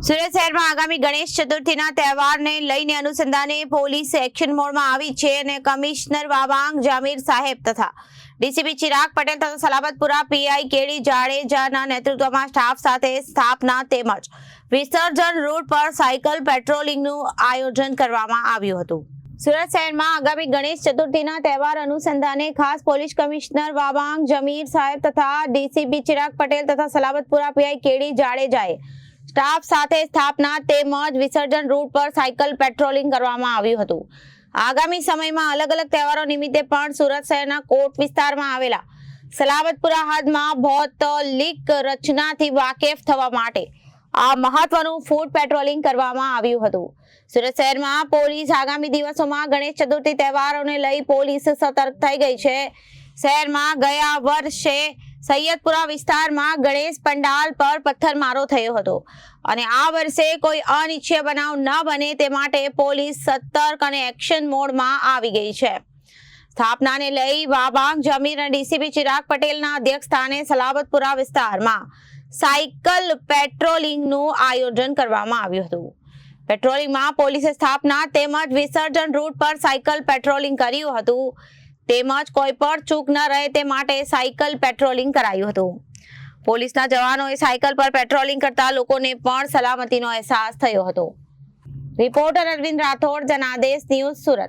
સુરત શહેરમાં આગામી ગણેશ ચતુર્થીના તહેવારને લઈને અનુસંધાને પોલીસ એક્શન મોડમાં આવી છે અને કમિશનર વાવાંગ જામીર સાહેબ તથા ડીસીપી ચિરાગ પટેલ તથા સલાબતપુરા પીઆઈ કેડી જાડેજાના નેતૃત્વમાં સ્ટાફ સાથે સ્થાપના તેમજ વિસર્જન રૂટ પર સાયકલ પેટ્રોલિંગનું આયોજન કરવામાં આવ્યું હતું. સુરત શહેરમાં આગામી ગણેશ ચતુર્થીના તહેવાર અનુસંધાને ખાસ પોલીસ કમિશનર વાવાંગ જમીર સાહેબ તથા ડીસીપી ચિરાગ પટેલ તથા સલાબતપુરા પીઆઈ કેડી જાડેજાએ સ્ટાફ સાથે સ્થાપના તેમજ વિસર્જન રૂટ પર સાયકલ પેટ્રોલિંગ કરવામાં આવ્યું હતું. આગામી સમયમાં અલગ અલગ તહેવારો નિમિત્તે પણ સુરત શહેરના કોટ વિસ્તારમાં આવેલા સલાબતપુરા હાથમાં ભૌતલિક રચનાથી વાકેફ થવા માટે આ મહત્વનું ફૂડ પેટ્રોલિંગ કરવામાં આવ્યું હતું. સુરત શહેરમાં પોલીસ આગામી દિવસોમાં ગણેશ ચતુર્થી તહેવારોને લઈ પોલીસ સતર્ક થઈ ગઈ છે. શહેરમાં ગયા વર્ષે સૈયદપુરા વિસ્તારમાં ગણેશ પંડાલ પર પથ્થરમારો થયો હતો. અને આ વર્ષે કોઈ અનિચ્છીય બનાવ ન બને તે માટે પોલીસ સતર્ક અને એક્શન મોડમાં આવી ગઈ છે. સ્થાપનાને લઈ વાબાંગ જમીર અને ડીસીપી ચિરાગ પટેલના અધ્યક્ષ સ્થાને સલાબતપુરા વિસ્તારમાં સાયકલ પેટ્રોલિંગનું આયોજન કરવામાં આવ્યું હતું. પેટ્રોલિંગમાં પોલીસે સ્થાપના તેમજ વિસર્જન રૂટ પર સાયકલ પેટ્રોલિંગ કર્યું હતું. તેમજ કોઈ પણ ચૂક ન રહે તે માટે સાયકલ પેટ્રોલિંગ કરાયું હતું. પોલીસના જવાનોએ સાયકલ પર પેટ્રોલિંગ કરતા લોકોને પણ સલામતીનો અહેસાસ થયો હતો. Reporter Arvind Rathod, Janadesh news Surat.